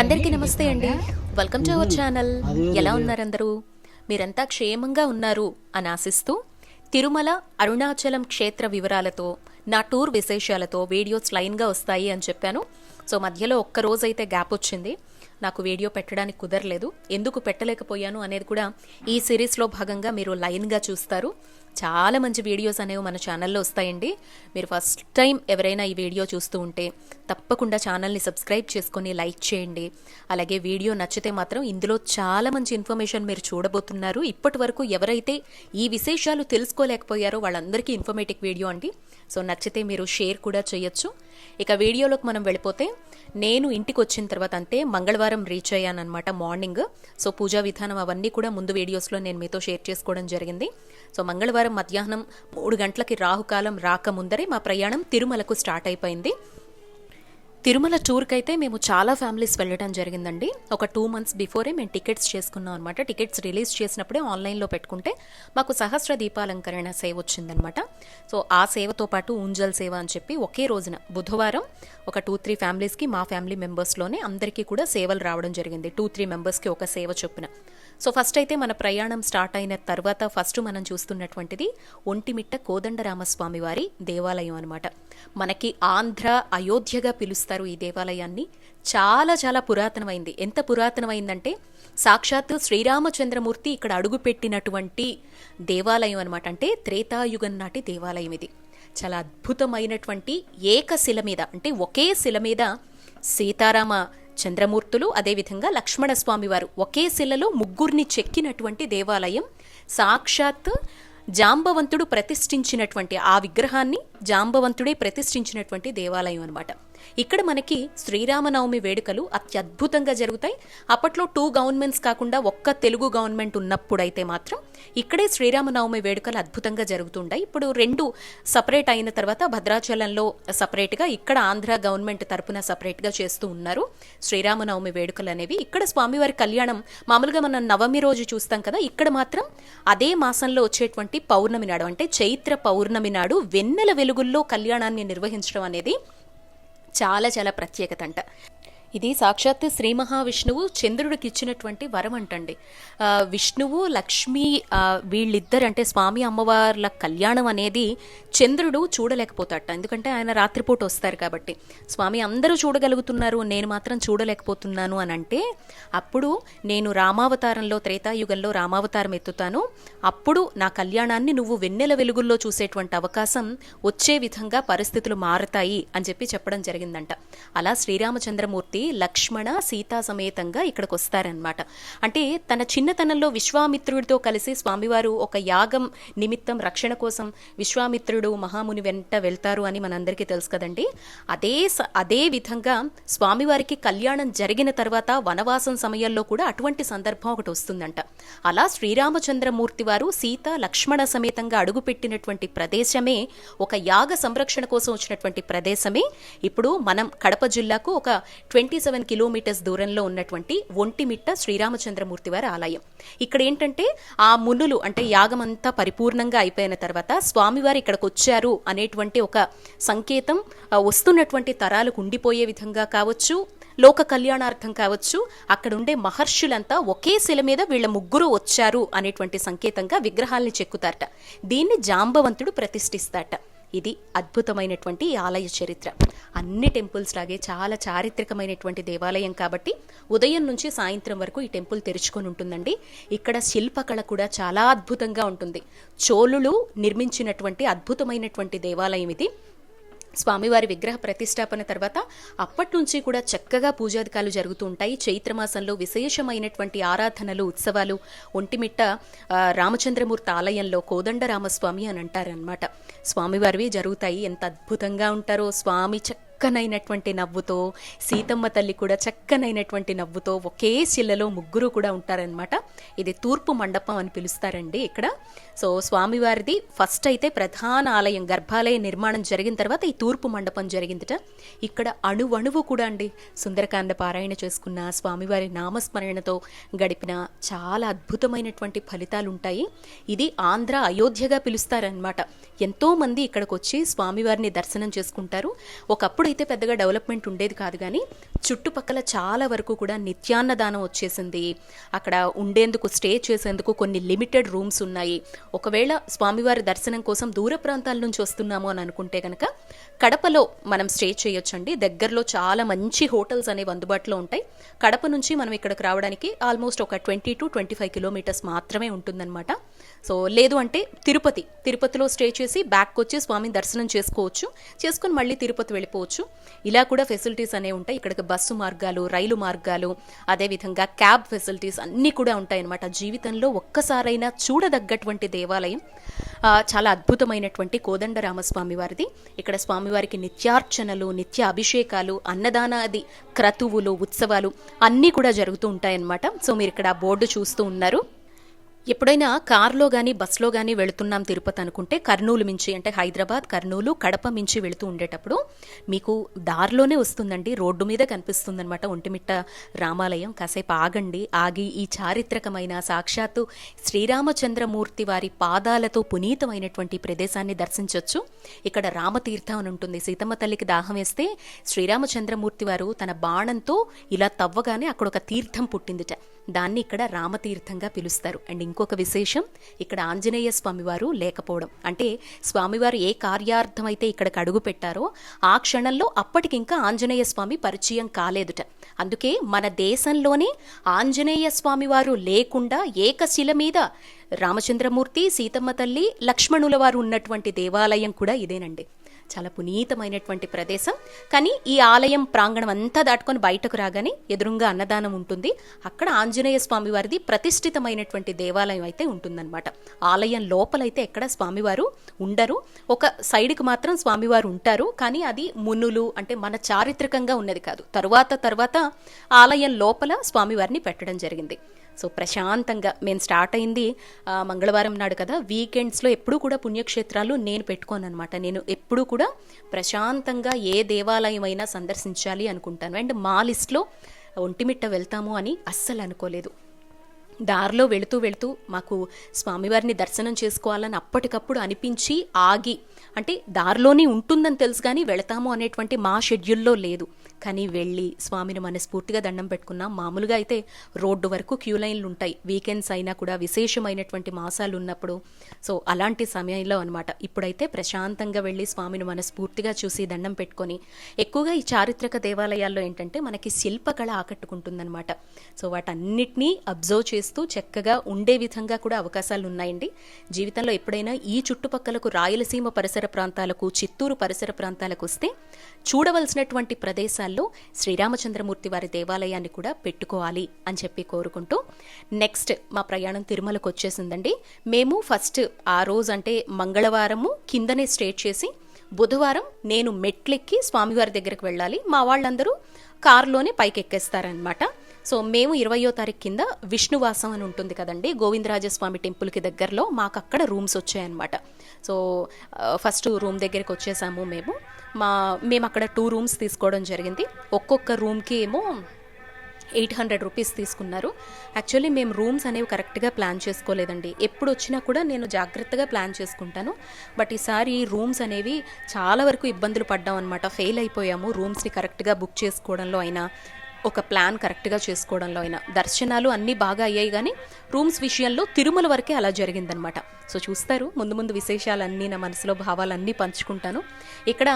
అందరికీ నమస్తే అండి. వెల్కమ్ టు అవర్ ఛానల్ ఎలా ఉన్నారు అందరూ మీరంతా క్షేమంగా ఉన్నారు అని ఆశిస్తూ తిరుమల అరుణాచలం క్షేత్ర వివరాలతో నా టూర్ విశేషాలతో వీడియోస్ లైన్గా వస్తాయి అని చెప్పాను. సో మధ్యలో ఒక్క రోజైతే గ్యాప్ వచ్చింది. నాకు వీడియో పెట్టడానికి కుదరలేదు. ఎందుకు పెట్టలేకపోయాను అనేది కూడా ఈ సిరీస్లో భాగంగా మీరు లైన్గా చూస్తారు. చాలా మంచి వీడియోస్ అనేవి మన ఛానల్లో వస్తాయండి. మీరు ఫస్ట్ టైం ఎవరైనా ఈ వీడియో చూస్తూ ఉంటే తప్పకుండా ఛానల్ని సబ్స్క్రైబ్ చేసుకొని లైక్ చేయండి. అలాగే వీడియో నచ్చితే మాత్రం ఇందులో చాలా మంచి ఇన్ఫర్మేషన్ మీరు చూడబోతున్నారు. ఇప్పటి వరకు ఎవరైతే ఈ విశేషాలు తెలుసుకోలేకపోయారో వాళ్ళందరికీ ఇన్ఫర్మేటివ్ వీడియో అండి. సో నచ్చితే మీరు షేర్ కూడా చేయొచ్చు. ఇక వీడియోలోకి మనం వెళ్ళిపోతే నేను ఇంటికి వచ్చిన తర్వాత అంతే మంగళవారం రీచ్ అయ్యానమాట మార్నింగ్ సో పూజా విధానం అవన్నీ కూడా ముందు వీడియోస్లో నేను మీతో షేర్ చేసుకోవడం జరిగింది. సో మంగళవారం మధ్యాహ్నం మూడు గంటలకి రాహుకాలం రాకముందరే మా ప్రయాణం తిరుమలకు స్టార్ట్ అయిపోయింది. తిరుమల టూర్కి అయితే మేము చాలా ఫ్యామిలీస్ వెళ్ళడం జరిగిందండి. ఒక టూ మంత్స్ బిఫోరే మేము టికెట్స్ చేసుకున్నాం అనమాట టికెట్స్ రిలీజ్ చేసినప్పుడే ఆన్లైన్లో పెట్టుకుంటే మాకు సహస్ర దీపాలంకరణ సేవ వచ్చిందనమాట సో ఆ సేవతో పాటు ఊంజల్ సేవ అని చెప్పి ఒకే రోజున బుధవారం ఒక టూ త్రీ ఫ్యామిలీస్కి మా ఫ్యామిలీ మెంబర్స్లోనే అందరికీ కూడా సేవలు రావడం జరిగింది. టూ త్రీ మెంబర్స్కి ఒక సేవ చొప్పున. సో ఫస్ట్ అయితే మన ప్రయాణం స్టార్ట్ అయిన తర్వాత ఫస్ట్ మనం చూస్తున్నటువంటిది ఒంటిమిట్ట కోదండరామస్వామి వారి దేవాలయం అనమాట మనకి ఆంధ్ర అయోధ్యగా పిలుస్తారు ఈ దేవాలయాన్ని. చాలా చాలా పురాతనమైంది. ఎంత పురాతనమైందంటే సాక్షాత్తు శ్రీరామచంద్రమూర్తి ఇక్కడ అడుగుపెట్టినటువంటి దేవాలయం అనమాట అంటే త్రేతాయుగం నాటి దేవాలయం ఇది. చాలా అద్భుతమైనటువంటి ఏకశిల మీద అంటే ఒకే శిల మీద సీతారామ చంద్రమూర్తులు అదేవిధంగా లక్ష్మణస్వామి వారు ఒకే శిలలో ముగ్గురిని చెక్కినటువంటి దేవాలయం. సాక్షాత్ జాంబవంతుడు ప్రతిష్ఠించినటువంటి ఆ విగ్రహాన్ని జాంబవంతుడే ప్రతిష్ఠించినటువంటి దేవాలయం అనమాట ఇక్కడ మనకి శ్రీరామనవమి వేడుకలు అత్యద్భుతంగా జరుగుతాయి. అప్పట్లో టూ గవర్నమెంట్స్ కాకుండా ఒక్క తెలుగు గవర్నమెంట్ ఉన్నప్పుడైతే మాత్రం ఇక్కడే శ్రీరామనవమి వేడుకలు అద్భుతంగా జరుగుతుంటాయి. ఇప్పుడు రెండు సపరేట్ అయిన తర్వాత భద్రాచలంలో సపరేట్గా ఇక్కడ ఆంధ్ర గవర్నమెంట్ తరపున సపరేట్గా చేస్తూ ఉన్నారు. శ్రీరామనవమి వేడుకలు అనేవి. ఇక్కడ స్వామివారి కళ్యాణం మామూలుగా మనం నవమి రోజు చూస్తాం కదా. ఇక్కడ మాత్రం అదే మాసంలో వచ్చేటువంటి పౌర్ణమి నాడు అంటే చైత్ర పౌర్ణమి నాడు వెన్నెల వెలుగుల్లో కళ్యాణాన్ని నిర్వహించడం అనేది చాలా చాలా ప్రత్యేకత అంట ఇది సాక్షాత్ శ్రీ మహావిష్ణువు చంద్రుడికి ఇచ్చినటువంటి వరం అంటండి విష్ణువు లక్ష్మి వీళ్ళిద్దరు అంటే స్వామి అమ్మవార్ల కళ్యాణం అనేది చంద్రుడు చూడలేకపోతాట. ఎందుకంటే ఆయన రాత్రిపూట వస్తారు కాబట్టి. స్వామి అందరూ చూడగలుగుతున్నారు నేను మాత్రం చూడలేకపోతున్నాను అని అంటే అప్పుడు నేను రామావతారంలో త్రేతాయుగంలో రామావతారం ఎత్తుతాను. అప్పుడు నా కళ్యాణాన్ని నువ్వు వెన్నెల వెలుగుల్లో చూసేటువంటి అవకాశం వచ్చే విధంగా పరిస్థితులు మారతాయి అని చెప్పి చెప్పడం జరిగిందంట. అలా శ్రీరామచంద్రమూర్తి లక్ష్మణ సీతా సమేతంగా ఇక్కడికి వస్తారనమాట అంటే తన చిన్నతనంలో విశ్వామిత్రుడితో కలిసి స్వామివారు ఒక యాగం నిమిత్తం రక్షణ కోసం విశ్వామిత్రుడు మహాముని వెంట వెళ్తారు అని మనందరికీ తెలుసు కదండి. అదే అదే విధంగా స్వామివారికి కళ్యాణం జరిగిన తర్వాత వనవాసం సమయంలో కూడా అటువంటి సందర్భం ఒకటి వస్తుందంట. అలా శ్రీరామచంద్రమూర్తి వారు సీత లక్ష్మణ సమేతంగా అడుగుపెట్టినటువంటి ప్రదేశమే ఒక యాగ సంరక్షణ కోసం వచ్చినటువంటి ప్రదేశమే. ఇప్పుడు మనం కడప జిల్లాకు ఒక ట్వంటీ ట్వంటీ సెవెన్ కిలోమీటర్స్ దూరంలో ఉన్నటువంటి ఒంటిమిట్ట శ్రీరామచంద్రమూర్తి వారి ఆలయం. ఇక్కడ ఏంటంటే ఆ మునులు అంటే యాగం అంతా పరిపూర్ణంగా అయిపోయిన తర్వాత స్వామివారు ఇక్కడికి వచ్చారు అనేటువంటి ఒక సంకేతం వస్తున్నటువంటి తరాలకు ఉండిపోయే విధంగా కావచ్చు లోక కళ్యాణార్థం కావచ్చు అక్కడ ఉండే మహర్షులంతా ఒకే శిల మీద వీళ్ళ ముగ్గురు వచ్చారు అనేటువంటి సంకేతంగా విగ్రహాల్ని చెక్కుతారట. దీన్ని జాంబవంతుడు ప్రతిష్ఠిస్తాట ఇది అద్భుతమైనటువంటి ఆలయ చరిత్ర. అన్ని టెంపుల్స్ లాగే చాలా చారిత్రకమైనటువంటి దేవాలయం కాబట్టి ఉదయం నుంచి సాయంత్రం వరకు ఈ టెంపుల్ తెరుచుకొని ఉంటుందండి. ఇక్కడ శిల్పకళ కూడా చాలా అద్భుతంగా ఉంటుంది. చోళులు నిర్మించినటువంటి అద్భుతమైనటువంటి దేవాలయం ఇది. స్వామివారి విగ్రహ ప్రతిష్టాపన తర్వాత అప్పట్నుంచి కూడా చక్కగా పూజాధికాలు జరుగుతూ ఉంటాయి. చైత్రమాసంలో విశేషమైనటువంటి ఆరాధనలు ఉత్సవాలు ఒంటిమిట్ట రామచంద్రమూర్తి ఆలయంలో కోదండ రామస్వామి అని అంటారనమాట స్వామివారివి జరుగుతాయి. ఎంత అద్భుతంగా ఉంటారో స్వామి చక్కనైనటువంటి నవ్వుతో సీతమ్మ తల్లి కూడా చక్కనైనటువంటి నవ్వుతో ఒకే శిలలో ముగ్గురు కూడా ఉంటారనమాట ఇది తూర్పు మండపం అని పిలుస్తారండి ఇక్కడ. సో స్వామివారిది ఫస్ట్ అయితే ప్రధాన ఆలయం గర్భాలయ నిర్మాణం జరిగిన తర్వాత ఈ తూర్పు మండపం జరిగిందిట. ఇక్కడ అణువణువు కూడా అండి. సుందరకాండ పారాయణ చేసుకున్న స్వామివారి నామస్మరణతో గడిపిన చాలా అద్భుతమైనటువంటి ఫలితాలు ఉంటాయి ఇది ఆంధ్ర అయోధ్యగా పిలుస్తారనమాట ఎంతో మంది ఇక్కడికి వచ్చి స్వామివారిని దర్శనం చేసుకుంటారు. ఒకప్పుడు అయితే పెద్దగా డెవలప్మెంట్ ఉండేది కాదు కానీ చుట్టుపక్కల చాలా వరకు కూడా నిత్యాన్నదానం వచ్చేసింది. అక్కడ ఉండేందుకు స్టే చేసేందుకు కొన్ని లిమిటెడ్ రూమ్స్ ఉన్నాయి. ఒకవేళ స్వామివారి దర్శనం కోసం దూర ప్రాంతాల నుంచి వస్తున్నాము అని అనుకుంటే కనుక కడపలో మనం స్టే చేయొచ్చండి. దగ్గరలో చాలా మంచి హోటల్స్ అనేవి అందుబాటులో ఉంటాయి. కడప నుంచి మనం ఇక్కడికి రావడానికి ఆల్మోస్ట్ ఒక twenty to twenty five kilometres మాత్రమే ఉంటుందన్నమాట. సో లేదు అంటే తిరుపతి తిరుపతిలో స్టే చేసి బ్యాక్ వచ్చి స్వామిని దర్శనం చేసుకోవచ్చు. చేసుకుని మళ్ళీ తిరుపతి వెళ్ళిపోవచ్చు. ఇలా కూడా ఫెసిలిటీస్ అనేవి ఉంటాయి. ఇక్కడికి బస్సు మార్గాలు రైలు మార్గాలు అదేవిధంగా క్యాబ్ ఫెసిలిటీస్ అన్నీ కూడా ఉంటాయన్నమాట. జీవితంలో ఒక్కసారైనా చూడదగ్గటువంటి దేవాలయం చాలా అద్భుతమైనటువంటి కోదండరామస్వామి వారిది. ఇక్కడ స్వామివారికి నిత్యార్చనలు నిత్య అభిషేకాలు అన్నదానాది క్రతువులు ఉత్సవాలు అన్నీ కూడా జరుగుతూ ఉంటాయన్నమాట. సో మీరు ఇక్కడ బోర్డు చూస్తూ ఉన్నారు. ఎప్పుడైనా కార్లో కానీ బస్లో కానీ వెళుతున్నాం తిరుపతి అనుకుంటే కర్నూలు మించి అంటే హైదరాబాద్ కర్నూలు కడప మించి వెళుతూ ఉండేటప్పుడు మీకు దారిలోనే వస్తుందండి రోడ్డు మీద కనిపిస్తుందనమాట ఒంటిమిట్ట రామాలయం. కాసేపు ఆగండి ఆగి ఈ చారిత్రకమైన సాక్షాత్తు శ్రీరామచంద్రమూర్తి వారి పాదాలతో పునీతమైనటువంటి ప్రదేశాన్ని దర్శించవచ్చు ఇక్కడ రామతీర్థం అని ఉంటుంది. సీతమ్మ తల్లికి దాహం వేస్తే శ్రీరామచంద్రమూర్తి వారు తన బాణంతో ఇలా తవ్వగానే అక్కడ ఒక తీర్థం పుట్టిందిట. దాన్ని ఇక్కడ రామతీర్థంగా పిలుస్తారు. అండ్ ఇంకొక విశేషం ఇక్కడ ఆంజనేయ స్వామివారు లేకపోవడం. అంటే స్వామివారు ఏ కార్యార్థం అయితే ఇక్కడికి అడుగు పెట్టారో ఆ క్షణంలో అప్పటికింకా ఆంజనేయ స్వామి పరిచయం కాలేదుట. అందుకే మన దేశంలోనే ఆంజనేయ స్వామివారు లేకుండా ఏకశిల మీద రామచంద్రమూర్తి సీతమ్మ తల్లి లక్ష్మణుల వారు ఉన్నటువంటి దేవాలయం కూడా ఇదేనండి. చాలా పునీతమైనటువంటి ప్రదేశం. కానీ ఈ ఆలయం ప్రాంగణం అంతా దాటుకొని బయటకు రాగానే ఎదురుంగా అన్నదానం ఉంటుంది. అక్కడ ఆంజనేయ స్వామి వారిది ప్రతిష్ఠితమైనటువంటి దేవాలయం అయితే ఉంటుందన్నమాట. ఆలయం లోపలైతే ఎక్కడ స్వామివారు ఉండరు. ఒక సైడ్కి మాత్రం స్వామివారు ఉంటారు. కానీ అది మునులు అంటే మన చారిత్రకంగా ఉన్నది కాదు. తరువాత తర్వాత ఆలయం లోపల స్వామివారిని పెట్టడం జరిగింది. సో ప్రశాంతంగా మేము స్టార్ట్ అయింది మంగళవారం నాడు కదా వీకెండ్స్లో ఎప్పుడూ కూడా పుణ్యక్షేత్రాలు నేను పెట్టుకోను అనమాట నేను ఎప్పుడూ కూడా ప్రశాంతంగా ఏ దేవాలయం అయినా సందర్శించాలి అనుకుంటాను. అండ్ మా లిస్ట్లో ఒంటిమిట్ట వెళ్తాము అని అస్సలు అనుకోలేదు. దారిలో వెళుతూ వెళుతూ మాకు స్వామివారిని దర్శనం చేసుకోవాలని అప్పటికప్పుడు అనిపించి ఆగి అంటే దారిలోనే ఉంటుందని తెలుసు కానీ వెళతాము అనేటువంటి మా షెడ్యూల్లో లేదు. కానీ వెళ్ళి స్వామిని మనస్ఫూర్తిగా దండం పెట్టుకున్నా మామూలుగా అయితే రోడ్డు వరకు క్యూ లైన్లు ఉంటాయి. వీకెండ్స్ అయినా కూడా విశేషమైనటువంటి మాసాలు ఉన్నప్పుడు. సో అలాంటి సమయంలో అనమాట ఇప్పుడైతే ప్రశాంతంగా వెళ్ళి స్వామిని మనస్ఫూర్తిగా చూసి దండం పెట్టుకొని ఎక్కువగా ఈ చారిత్రక దేవాలయాల్లో ఏంటంటే మనకి శిల్పకళ ఆకట్టుకుంటుందన్నమాట. సో వాటన్నిటినీ అబ్జర్వ్ చేస్తూ చక్కగా ఉండే విధంగా కూడా అవకాశాలు ఉన్నాయండి. జీవితంలో ఎప్పుడైనా ఈ చుట్టుపక్కలకు రాయలసీమ పరిసర ప్రాంతాలకు చిత్తూరు పరిసర ప్రాంతాలకు వస్తే చూడవలసినటువంటి ప్రదేశాలు ప్రదేశాల్లో శ్రీరామచంద్రమూర్తి వారి దేవాలయాన్ని కూడా పెట్టుకోవాలి అని చెప్పి కోరుకుంటూ నెక్స్ట్ మా ప్రయాణం తిరుమలకు వచ్చేసిందండి. మేము ఫస్ట్ ఆ రోజు అంటే మంగళవారము కిందనే స్టే చేసి బుధవారం నేను మెట్లెక్కి స్వామివారి దగ్గరికి వెళ్ళాలి. మా వాళ్ళందరూ కారులోనే పైకి ఎక్కేస్తారనమాట సో మేము ఇరవయో తారీఖు కింద విష్ణువాసం అని ఉంటుంది కదండి గోవిందరాజస్వామి టెంపుల్కి దగ్గరలో మాకు అక్కడ రూమ్స్ వచ్చాయన్నమాట. సో ఫస్ట్ రూమ్ దగ్గరికి వచ్చేసాము మేము. మా మేము అక్కడ టూ రూమ్స్ తీసుకోవడం జరిగింది. ఒక్కొక్క రూమ్కి ఏమో ఎయిట్ హండ్రెడ్ రూపీస్ తీసుకున్నారు. యాక్చువల్లీ మేము రూమ్స్ అనేవి కరెక్ట్గా ప్లాన్ చేసుకోలేదండి. ఎప్పుడు వచ్చినా కూడా నేను జాగ్రత్తగా ప్లాన్ చేసుకుంటాను. బట్ ఈసారి రూమ్స్ అనేవి చాలా వరకు ఇబ్బందులు పడ్డాం అనమాట ఫెయిల్ అయిపోయాము రూమ్స్ని కరెక్ట్గా బుక్ చేసుకోవడంలో అయినా. ఒక ప్లాన్ కరెక్ట్గా చేసుకోవడంలో అయినా. దర్శనాలు అన్నీ బాగా అయ్యాయి కానీ రూమ్స్ విషయంలో తిరుమల వరకే అలా జరిగిందనమాట. సో చూస్తారు. ముందు ముందు విశేషాలన్నీ నా మనసులో భావాలన్నీ పంచుకుంటాను. ఇక్కడ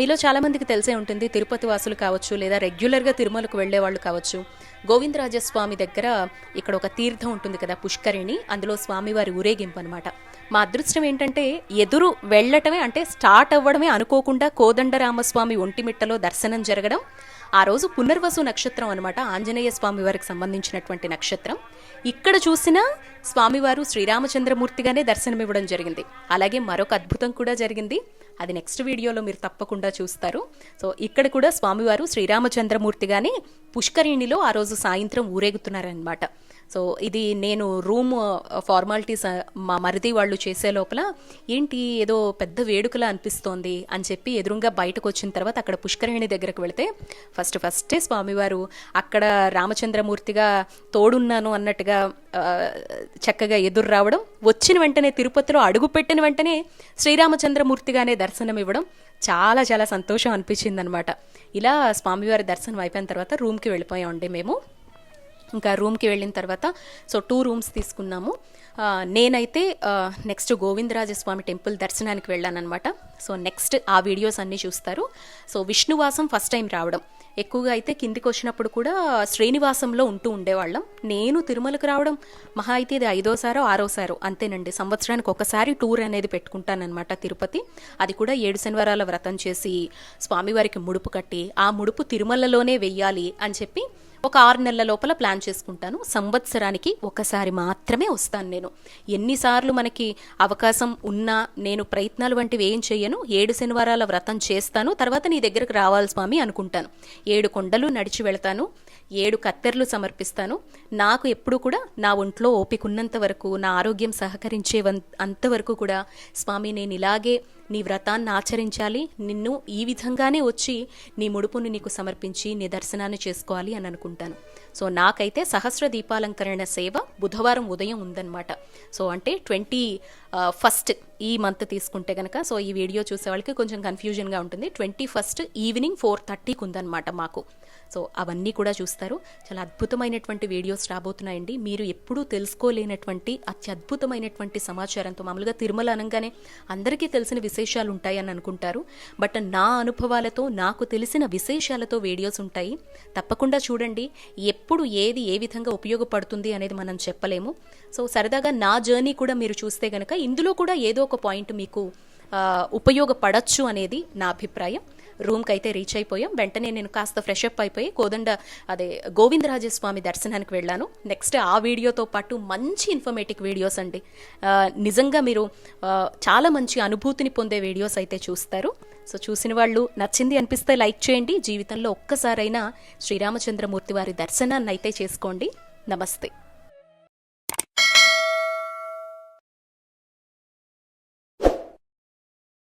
మీలో చాలామందికి తెలిసే ఉంటుంది. తిరుపతి వాసులు కావచ్చు లేదా రెగ్యులర్గా తిరుమలకు వెళ్ళే వాళ్ళు కావచ్చు. గోవిందరాజస్వామి దగ్గర ఇక్కడ ఒక తీర్థం ఉంటుంది కదా పుష్కరిణి. అందులో స్వామివారి ఊరేగింపు అనమాట మా అదృష్టం ఏంటంటే ఎదురు వెళ్ళటమే అంటే స్టార్ట్ అవ్వడమే అనుకోకుండా కోదండరామస్వామి ఒంటిమిట్టలో దర్శనం జరగడం ఆ రోజు పునర్వసు నక్షత్రం అనమాట ఆంజనేయ స్వామి వారికి సంబంధించినటువంటి నక్షత్రం. ఇక్కడ చూసిన స్వామివారు శ్రీరామచంద్రమూర్తిగానే దర్శనమివ్వడం జరిగింది. అలాగే మరొక అద్భుతం కూడా జరిగింది. అది నెక్స్ట్ వీడియోలో మీరు తప్పకుండా చూస్తారు. సో ఇక్కడ కూడా స్వామివారు శ్రీరామచంద్రమూర్తిగానే పుష్కరిణిలో ఆ రోజు సాయంత్రం ఊరేగుతున్నారనమాట సో ఇది నేను రూమ్ ఫార్మాలిటీస్ మా మరిది వాళ్ళు చేసే లోపల ఏంటి ఏదో పెద్ద వేడుకలా అనిపిస్తోంది అని చెప్పి ఎదురుగా బయటకు వచ్చిన తర్వాత అక్కడ పుష్కరిణి దగ్గరకు వెళితే ఫస్ట్ ఫస్టే స్వామివారు అక్కడ రామచంద్రమూర్తిగా తోడున్నాను అన్నట్టుగా చక్కగా ఎదురు రావడం వచ్చిన వెంటనే తిరుపతిలో అడుగు పెట్టిన వెంటనే శ్రీరామచంద్రమూర్తిగానే దర్శనం ఇవ్వడం చాలా చాలా సంతోషం అనిపించింది అనమాట ఇలా స్వామివారి దర్శనం అయిపోయిన తర్వాత రూమ్కి వెళ్ళిపోయామండి మేము. ఇంకా రూమ్కి వెళ్ళిన తర్వాత సో టూ రూమ్స్ తీసుకున్నాము. నేనైతే నెక్స్ట్ గోవిందరాజస్వామి టెంపుల్ దర్శనానికి వెళ్ళానమాట సో నెక్స్ట్ ఆ వీడియోస్ అన్నీ చూస్తారు. సో విష్ణువాసం ఫస్ట్ టైం రావడం. ఎక్కువగా అయితే కిందికి వచ్చినప్పుడు కూడా శ్రీనివాసంలో ఉంటూ ఉండేవాళ్ళం. నేను తిరుమలకు రావడం మహా అయితే ఇది ఐదోసారో ఆరోసారో అంతేనండి. సంవత్సరానికి ఒకసారి టూర్ అనేది పెట్టుకుంటానమాట తిరుపతి. అది కూడా ఏడు శనివారాల వ్రతం చేసి స్వామివారికి ముడుపు కట్టి ఆ ముడుపు తిరుమలలోనే వెయ్యాలి అని చెప్పి ఒక ఆరు నెలల లోపల ప్లాన్ చేసుకుంటాను. సంవత్సరానికి ఒకసారి మాత్రమే వస్తాను నేను. ఎన్నిసార్లు మనకి అవకాశం ఉన్నా నేను ప్రయత్నాలు వంటివి ఏం చేయను ఏడు శనివారాల వ్రతం చేస్తాను. తర్వాత నీ దగ్గరకు రావాలి స్వామి అనుకుంటాను. ఏడు కొండలు నడిచి వెళ్తాను. ఏడు కత్తెర్లు సమర్పిస్తాను. నాకు ఎప్పుడు కూడా నా ఒంట్లో ఓపిక ఉన్నంత వరకు నా ఆరోగ్యం సహకరించే అంతవరకు కూడా స్వామి నేను ఇలాగే నీ వ్రతాన్ని ఆచరించాలి. నిన్ను ఈ విధంగానే వచ్చి నీ ముడుపుని నీకు సమర్పించి నీ దర్శనాన్ని చేసుకోవాలి అని అనుకుంటాను. సో నాకైతే సహస్ర దీపాలంకరణ సేవ బుధవారం ఉదయం ఉందన్నమాట. సో అంటే ట్వంటీ ఫస్ట్ ఈ మంత్ తీసుకుంటే కనుక సో ఈ వీడియో చూసే వాళ్ళకి కొంచెం కన్ఫ్యూజన్గా ఉంటుంది. ట్వంటీ ఫస్ట్ ఈవినింగ్ ఫోర్ థర్టీకి ఉందన్నమాట మాకు. సో అవన్నీ కూడా చూస్తారు. చాలా అద్భుతమైనటువంటి వీడియోస్ రాబోతున్నాయండి. మీరు ఎప్పుడూ తెలుసుకోలేనటువంటి అత్యద్భుతమైనటువంటి సమాచారంతో మామూలుగా తిరుమల అనగానే అందరికీ తెలిసిన విశేషాలు ఉంటాయని అనుకుంటారు. బట్ నా అనుభవాలతో నాకు తెలిసిన విశేషాలతో వీడియోస్ ఉంటాయి. తప్పకుండా చూడండి. ఎప్పుడు ఏది ఏ విధంగా ఉపయోగపడుతుంది అనేది మనం చెప్పలేము. సో సరదాగా నా జర్నీ కూడా మీరు చూస్తే కనుక ఇందులో కూడా ఏదో ఒక పాయింట్ మీకు ఉపయోగపడచ్చు అనేది నా అభిప్రాయం. రూమ్కి అయితే రీచ్ అయిపోయాం. వెంటనే నేను కాస్త ఫ్రెష్ అప్ అయిపోయి కోదండ అదే గోవిందరాజస్వామి దర్శనానికి వెళ్ళాను. నెక్స్ట్ ఆ వీడియోతో పాటు మంచి ఇన్ఫర్మేటివ్ వీడియోస్ అండి. నిజంగా మీరు చాలా మంచి అనుభూతిని పొందే వీడియోస్ అయితే చూస్తారు. సో చూసిన వాళ్ళు నచ్చింది అనిపిస్తే లైక్ చేయండి. జీవితంలో ఒక్కసారైనా శ్రీరామచంద్రమూర్తి వారి దర్శనాన్ని అయితే చేసుకోండి. నమస్తే.